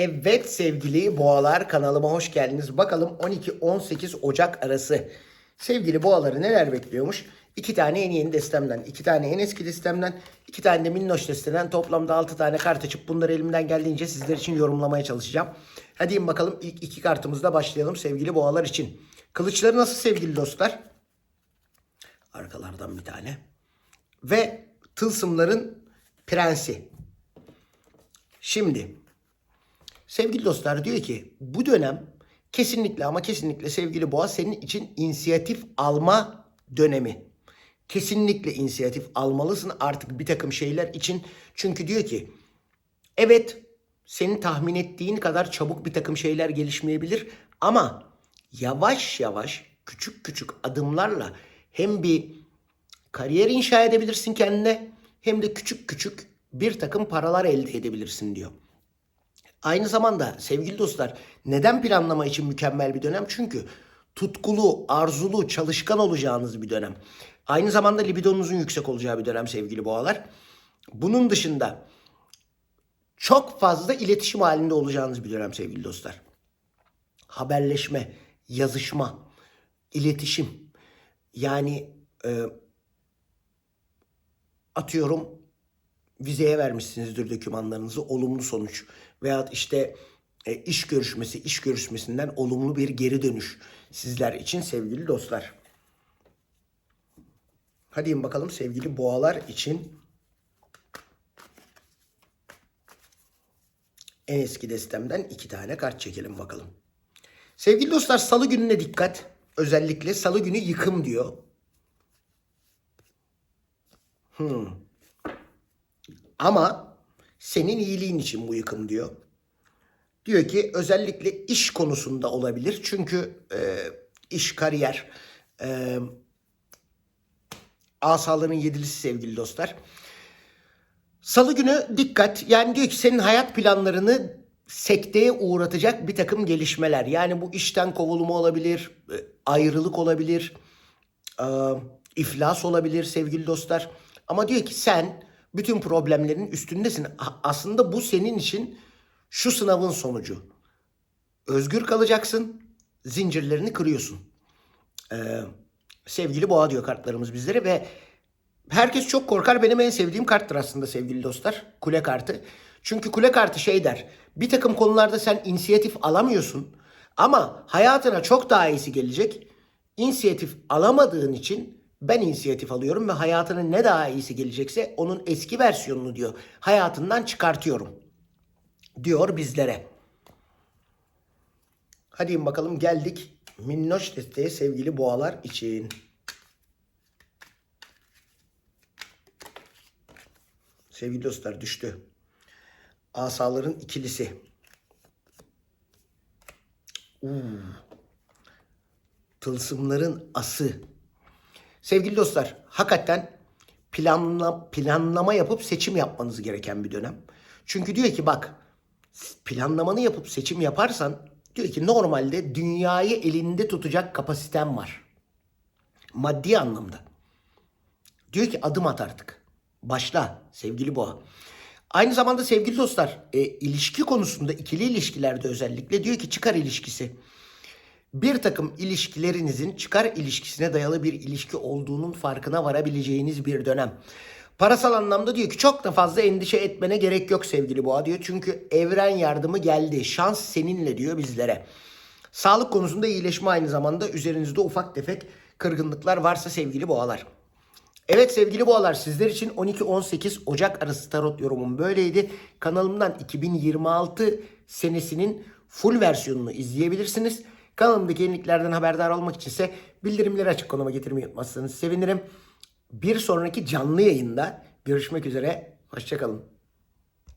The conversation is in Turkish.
Evet sevgili boğalar kanalıma hoş geldiniz. Bakalım 12-18 Ocak arası sevgili boğaları neler bekliyormuş? İki tane en yeni destemden, iki tane en eski destemden, iki tane de minnoş desteden toplamda 6 tane kart açıp bunları elimden geldiğince sizler için yorumlamaya çalışacağım. Hadi bakalım ilk iki kartımızla başlayalım sevgili boğalar için. Kılıçları nasıl sevgili dostlar? Arkalardan bir tane. Ve tılsımların prensi. Şimdi sevgili dostlar diyor ki bu dönem kesinlikle ama kesinlikle sevgili boğa senin için inisiyatif alma dönemi. Kesinlikle inisiyatif almalısın artık bir takım şeyler için. Çünkü diyor ki evet senin tahmin ettiğin kadar çabuk bir takım şeyler gelişmeyebilir ama yavaş yavaş küçük küçük adımlarla hem bir kariyer inşa edebilirsin kendine hem de küçük küçük bir takım paralar elde edebilirsin diyor. Aynı zamanda sevgili dostlar neden planlama için mükemmel bir dönem? Çünkü tutkulu, arzulu, çalışkan olacağınız bir dönem. Aynı zamanda libidonunuzun yüksek olacağı bir dönem sevgili boğalar. Bunun dışında çok fazla iletişim halinde olacağınız bir dönem sevgili dostlar. Haberleşme, yazışma, iletişim. Yani e, atıyorum vizeye vermişsinizdir dokümanlarınızı olumlu sonuç veyahut işte e, iş görüşmesi iş görüşmesinden olumlu bir geri dönüş sizler için sevgili dostlar. Hadi bakalım sevgili boğalar için en eski destemden iki tane kart çekelim bakalım. Sevgili dostlar salı gününe dikkat. Özellikle salı günü yıkım diyor. Ama senin iyiliğin için bu yıkım diyor. Diyor ki özellikle iş konusunda olabilir. Çünkü e, iş, kariyer, e, asaların yedilisi sevgili dostlar. Salı günü dikkat. Yani diyor ki senin hayat planlarını sekteye uğratacak bir takım gelişmeler. Yani bu işten kovulma olabilir, e, ayrılık olabilir, e, iflas olabilir sevgili dostlar. Ama diyor ki sen bütün problemlerin üstündesin. Aslında bu senin için şu sınavın sonucu. Özgür kalacaksın, zincirlerini kırıyorsun. Ee, sevgili boğa diyor kartlarımız bizlere ve herkes çok korkar. Benim en sevdiğim karttır aslında sevgili dostlar. Kule kartı. Çünkü kule kartı şey der. Bir takım konularda sen inisiyatif alamıyorsun. Ama hayatına çok daha iyisi gelecek. İnisiyatif alamadığın için ben inisiyatif alıyorum ve hayatının ne daha iyisi gelecekse onun eski versiyonunu diyor. Hayatından çıkartıyorum. Diyor bizlere. Hadi bakalım geldik minnoş desteğe sevgili boğalar için. Sevgili dostlar düştü. Asaların ikilisi. Uuu. Tılsımların ası. Sevgili dostlar, hakikaten planla, planlama yapıp seçim yapmanız gereken bir dönem. Çünkü diyor ki bak, planlamanı yapıp seçim yaparsan diyor ki normalde dünyayı elinde tutacak kapasiten var. Maddi anlamda. Diyor ki adım at artık. Başla sevgili boğa. Aynı zamanda sevgili dostlar e, ilişki konusunda ikili ilişkilerde özellikle diyor ki çıkar ilişkisi. Bir takım ilişkilerinizin çıkar ilişkisine dayalı bir ilişki olduğunun farkına varabileceğiniz bir dönem. Parasal anlamda diyor ki çok da fazla endişe etmene gerek yok sevgili boğa diyor. Çünkü evren yardımı geldi. Şans seninle diyor bizlere. Sağlık konusunda iyileşme aynı zamanda üzerinizde ufak tefek kırgınlıklar varsa sevgili boğalar. Evet sevgili boğalar sizler için 12-18 Ocak arası tarot yorumum böyleydi. Kanalımdan 2026 senesinin full versiyonunu izleyebilirsiniz. Kanalımdaki yeniliklerden haberdar olmak için ise bildirimleri açık konuma getirmeyi unutmazsanız sevinirim. Bir sonraki canlı yayında görüşmek üzere. Hoşçakalın.